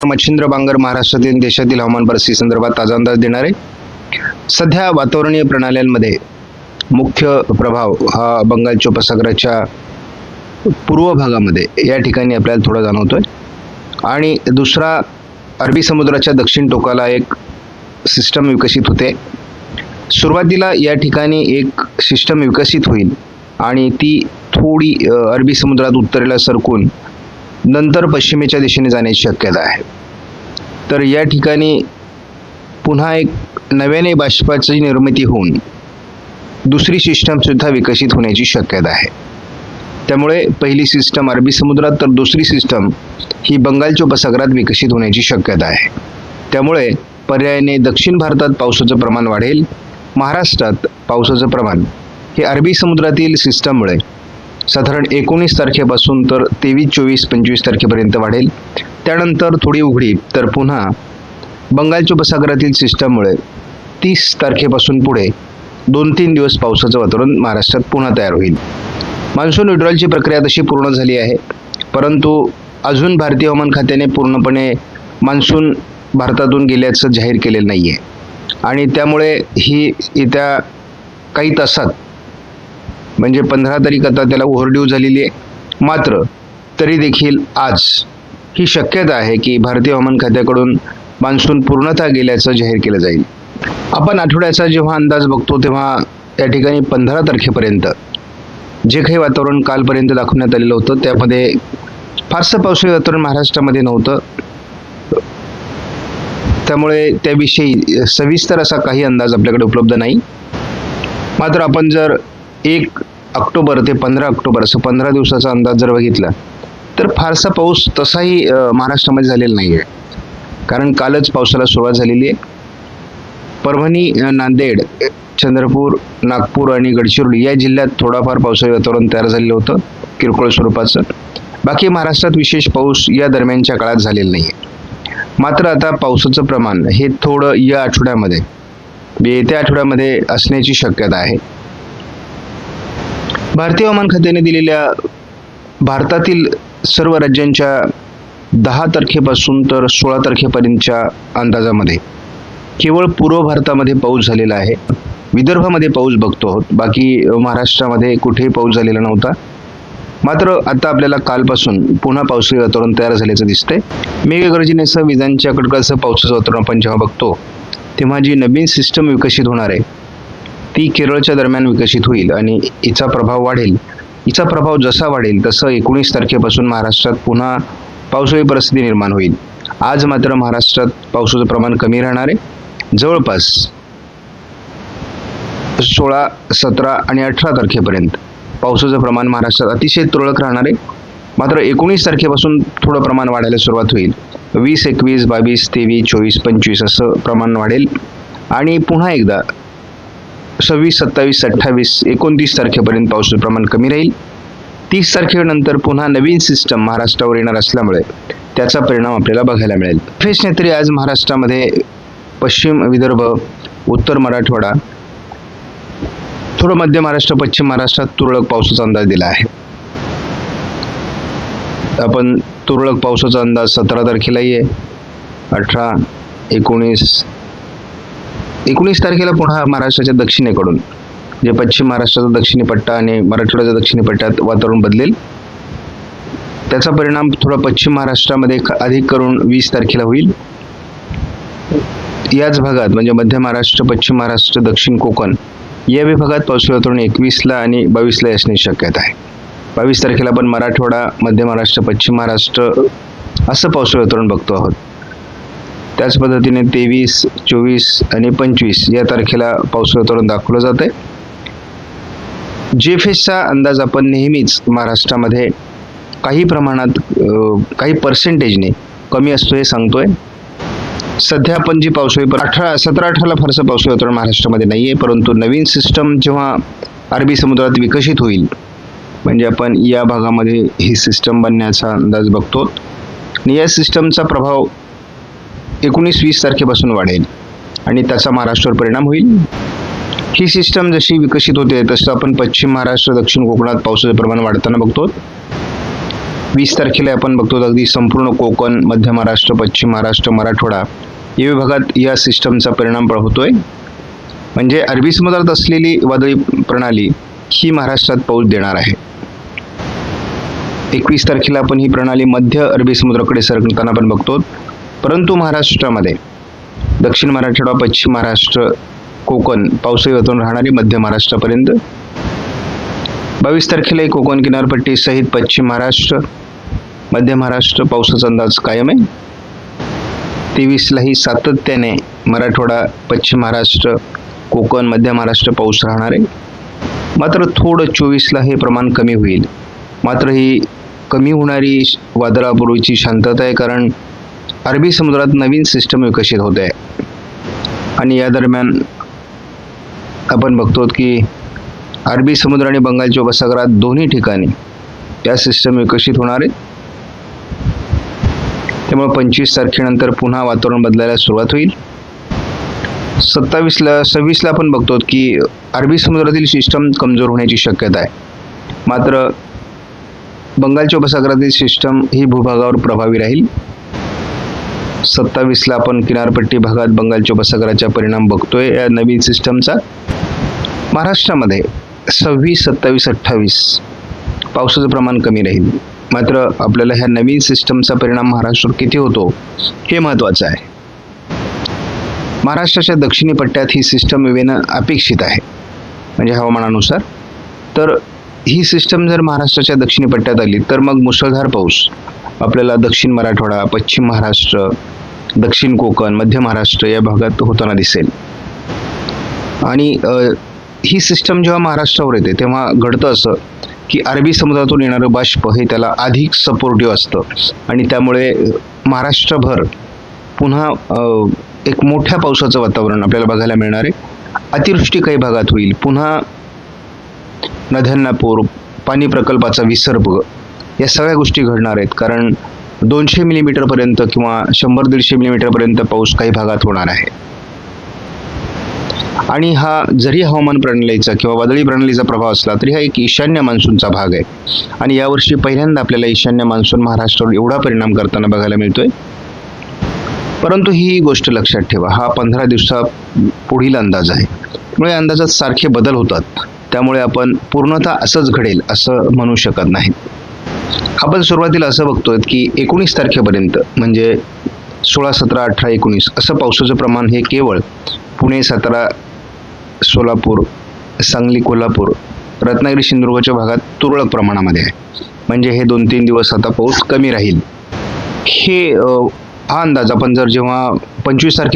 मच्छिंद्र बांगर महाराष्ट्रातील देशातील हवामान परिस्थिती संदर्भात ताजा अंदाज देणार आहे सध्या वातावरणीय प्रणाल्यांमध्ये मुख्य प्रभाव हा बंगालच्या उपसागराच्या पूर्व भागामध्ये या ठिकाणी आपल्याला थोडा जाणवतोय. आणि दुसरा अरबी समुद्राच्या दक्षिण टोकाला एक सिस्टम विकसित होते. सुरुवातीला या ठिकाणी एक सिस्टम विकसित होईल आणि ती थोडी अरबी समुद्रात उत्तरेला सरकून नंतर पश्चिमेच्या दिशेने जाण्याची शक्यता आहे. तर या ठिकाणी पुन्हा एक नव्याने बाष्पाची निर्मिती होऊन दुसरी सिस्टमसुद्धा विकसित होण्याची शक्यता आहे. त्यामुळे पहिली सिस्टम अरबी समुद्रात तर दुसरी सिस्टम ही बंगालच्या उपसागरात विकसित होण्याची शक्यता आहे. त्यामुळे पर्यायाने दक्षिण भारतात पावसाचं प्रमाण वाढेल महाराष्ट्रात पावसाचं प्रमाण. हे अरबी समुद्रातील सिस्टममुळे साधारण एकोणीस तारखेपासून तर तेवीस चोवीस पंचवीस तारखेपर्यंत वाढेल. त्यानंतर थोडी उघडी. तर पुन्हा बंगालच्या उपसागरातील सिस्टममुळे तीस तारखेपासून पुढे दोन तीन दिवस पावसाचं वातावरण महाराष्ट्रात पुन्हा तयार होईल. मान्सून विड्रॉलची प्रक्रिया तशी पूर्ण झाली आहे. परंतु अजून भारतीय हवामान खात्याने पूर्णपणे मान्सून भारतातून गेल्याचं जाहीर केलेलं नाही आहे आणि त्यामुळे ही येत्या काही तासात म्हणजे पंधरा तारीख आता त्याला ओव्हरड्यू झालेली आहे. मात्र तरी देखील आज ही शक्यता आहे की भारतीय हवामान खात्याकडून मान्सून पूर्णतः गेल्याचं जाहीर केलं जाईल. आपण आठवड्याचा जेव्हा अंदाज बघतो तेव्हा त्या ठिकाणी पंधरा तारखेपर्यंत जे काही वातावरण कालपर्यंत दाखवण्यात आलेलं होतं त्यामध्ये फारसं पावसाळी वातावरण महाराष्ट्रामध्ये नव्हतं. त्यामुळे त्याविषयी सविस्तर असा काही अंदाज आपल्याकडे उपलब्ध नाही. मात्र आपण जर एक ऑक्टोबर ते पंधरा ऑक्टोबर असं पंधरा दिवसाचा अंदाज जर बघितला तर फारसा पाऊस तसाही महाराष्ट्रामध्ये झालेला नाही आहे कारण कालच पावसाला सुरुवात झालेली आहे. परभणी नांदेड चंद्रपूर नागपूर आणि गडचिरोली या जिल्ह्यात थोडाफार पावसाळी वातावरण तयार झालेलं होतं किरकोळ स्वरूपाचं. बाकी महाराष्ट्रात विशेष पाऊस या दरम्यानच्या काळात झालेला नाही आहे मात्र आता पावसाचं प्रमाण हे थोडं या आठवड्यामध्ये येत्या आठवड्यामध्ये असण्याची शक्यता आहे. भारतीय हवामान खात्याने दिलेल्या भारतातील सर्व राज्यांच्या दहा तारखेपासून तर सोळा तारखेपर्यंतच्या अंदाजामध्ये केवळ पूर्व भारतामध्ये पाऊस झालेला आहे. विदर्भामध्ये पाऊस बघतो आहोत. बाकी महाराष्ट्रामध्ये कुठेही पाऊस झालेला नव्हता. मात्र आता आपल्याला कालपासून पुन्हा पावसाळी वातावरण तयार झाल्याचं दिसतंय. मेघगर्जनेसह विजांच्या कडकडासह पावसाचं वातावरण आपण जेव्हा बघतो तेव्हा जी नवीन सिस्टम विकसित होणार आहे ती केरळच्या दरम्यान विकसित होईल आणि हिचा प्रभाव वाढेल. हिचा प्रभाव जसा वाढेल तसं एकोणीस तारखेपासून महाराष्ट्रात पुन्हा पावसाळी परिस्थिती निर्माण होईल. आज मात्र महाराष्ट्रात पावसाचं प्रमाण कमी राहणार आहे. जवळपास सोळा सतरा आणि अठरा तारखेपर्यंत पावसाचं प्रमाण महाराष्ट्रात अतिशय तुरळक राहणार आहे. मात्र एकोणीस तारखेपासून थोडं प्रमाण वाढायला सुरुवात होईल. वीस एकवीस बावीस तेवीस चोवीस पंचवीस असं प्रमाण वाढेल. आणि पुन्हा एकदा सव्वीस सत्तावीस अठ्ठावीस एकोणतीस तारखेपर्यंत पावसाचं प्रमाण कमी राहील. तीस तारखेनंतर पुन्हा नवीन सिस्टम महाराष्ट्रावर येणार असल्यामुळे त्याचा परिणाम आपल्याला बघायला मिळेल. फेसने तरी आज महाराष्ट्रामध्ये पश्चिम विदर्भ उत्तर मराठवाडा थोडं मध्य महाराष्ट्र पश्चिम महाराष्ट्रात तुरळक पावसाचा अंदाज दिला आहे. आपण तुरळक पावसाचा अंदाज सतरा तारखेलाही आहे. अठरा एकोणीस एकोणीस तारखेला पुन्हा महाराष्ट्राच्या दक्षिणेकडून जे पश्चिम महाराष्ट्राचा दक्षिणी पट्टा आणि मराठवाड्याच्या दक्षिणी पट्ट्यात वातावरण बदलेल. त्याचा परिणाम थोडा पश्चिम महाराष्ट्रामध्ये अधिक करून वीस तारखेला होईल. याच भागात म्हणजे मध्य महाराष्ट्र पश्चिम महाराष्ट्र दक्षिण कोकण या विभागात पावसाळी वातावरण एकवीसला आणि बावीसला असण्याची शक्यता आहे. बावीस तारखेला आपण मराठवाडा मध्य महाराष्ट्र पश्चिम महाराष्ट्र असं पावसाळी वातावरण बघतो आहोत. त्याच पद्धतीने तेवीस चोवीस आणि पंचवीस या तारखेला पाऊस वातावरण दाखवलं जात आहे जेफेसचा अंदाज आपण नेहमीच महाराष्ट्रामध्ये काही प्रमाणात काही पर्सेंटेजने कमी असतो हे सांगतोय. सध्या आपण जी पावसाळी अठरा सतरा अठराला फारसं पावसाळी वातावरण महाराष्ट्रामध्ये नाही आहे परंतु नवीन सिस्टम जेव्हा अरबी समुद्रात विकसित होईल म्हणजे आपण या भागामध्ये ही सिस्टम बनण्याचा अंदाज बघतो. आणि या सिस्टमचा प्रभाव एकोणीस वीस तारखेपासून वाढेल. आणि त्याचा महाराष्ट्रावर परिणाम होईल. ही सिस्टम जशी विकसित होते तसं आपण पश्चिम महाराष्ट्र दक्षिण कोकणात पावसाचं प्रमाण वाढताना बघतो. वीस तारखेला आपण बघतो अगदी संपूर्ण कोकण मध्य महाराष्ट्र पश्चिम महाराष्ट्र मराठवाडा या विभागात या सिस्टमचा परिणाम पण होतोय. म्हणजे अरबी समुद्रात असलेली वादळी प्रणाली ही महाराष्ट्रात पाऊस देणार आहे. एकवीस तारखेला आपण ही प्रणाली मध्य अरबी समुद्राकडे सरकताना पण बघतो. परंतु महाराष्ट्रामध्ये दक्षिण मराठवाडा पश्चिम महाराष्ट्र कोकण पावसाळी वातावरण राहणारी मध्य महाराष्ट्रापर्यंत. बावीस तारखेलाही कोकण किनारपट्टीसहित पश्चिम महाराष्ट्र मध्य महाराष्ट्र पावसाचा अंदाज कायम आहे. तेवीसलाही सातत्याने मराठवाडा पश्चिम महाराष्ट्र कोकण मध्य महाराष्ट्र पाऊस राहणार आहे. मात्र थोडं चोवीसला हे प्रमाण कमी होईल. मात्र ही कमी होणारी वादळापूर्वीची शांतता आहे कारण अरबी समुद्रात नवीन सिस्टम विकसित होत. आहे आणि या दरम्यान आपण बघतो की अरबी समुद्र आणि बंगालच्या उपसागरात दोन्ही ठिकाणी या सिस्टम विकसित होणार आहेत. त्यामुळे पंचवीस तारखेनंतर पुन्हा वातावरण बदलायला सुरुवात होईल. सत्तावीसला सव्वीसला आपण बघतो की अरबी समुद्रातील सिस्टम कमजोर होण्याची शक्यता आहे. मात्र बंगालच्या उपसागरातील सिस्टम ही भूभागावर प्रभावी राहील. सत्तावीसला आपण किनारपट्टी भागात बंगालच्या उपसागराचा परिणाम बघतोय. या नवीन सिस्टमचा महाराष्ट्रामध्ये सव्वीस सत्तावीस अठ्ठावीस पावसाचं प्रमाण कमी राहील. मात्र आपल्याला ह्या नवीन सिस्टमचा परिणाम महाराष्ट्रावर किती होतो हे महत्त्वाचं आहे. महाराष्ट्राच्या दक्षिणी पट्ट्यात ही सिस्टम येणं अपेक्षित आहे म्हणजे हवामानानुसार. तर ही सिस्टम जर महाराष्ट्राच्या दक्षिणी पट्ट्यात आली तर मग मुसळधार पाऊस आपल्याला दक्षिण मराठवाडा पश्चिम महाराष्ट्र दक्षिण कोकण मध्य महाराष्ट्र या भागात होताना दिसेल. आणि ही सिस्टम जेव्हा महाराष्ट्रावर येते तेव्हा घडतं असं की अरबी समुद्रातून येणारं बाष्प हे त्याला अधिक सपोर्टिव्ह असतं. आणि त्यामुळे महाराष्ट्रभर पुन्हा एक मोठ्या पावसाचं वातावरण आपल्याला बघायला मिळणार आहे. अतिवृष्टी काही भागात होईल. पुन्हा नद्यांना पूर पाणी प्रकल्पाचा विसर्ग या सगळ्या गोष्टी घडणार आहेत. कारण दोनशे मिलीमीटरपर्यंत किंवा शंभर दीडशे मिलीमीटरपर्यंत पाऊस काही भागात होणार आहे. आणि हा जरी हवामान प्रणालीचा किंवा वादळी प्रणालीचा प्रभाव असला तरी हा एक ईशान्य मान्सूनचा भाग आहे. आणि यावर्षी पहिल्यांदा आपल्याला ईशान्य मान्सून महाराष्ट्रावर एवढा परिणाम करताना बघायला मिळतोय. परंतु ही गोष्ट लक्षात ठेवा हा पंधरा दिवसा पुढील अंदाज आहे. त्यामुळे अंदाजात सारखे बदल होतात. त्यामुळे आपण पूर्णतः असंच घडेल असं म्हणू शकत नाही. आपण सुरुवातीला असं बघतोय की एकोणीस तारखेपर्यंत म्हणजे सोळा सतरा अठरा एकोणीस असं पावसाचं प्रमाण हे केवळ पुणे सातारा सोलापूर सांगली कोल्हापूर रत्नागिरी सिंधुदुर्गच्या भागात तुरळक प्रमाणामध्ये आहे. म्हणजे हे दोन तीन दिवस आता पाऊस कमी राहील. हे हा अंदाज आपण जर जेव्हा पंचवीस तारखे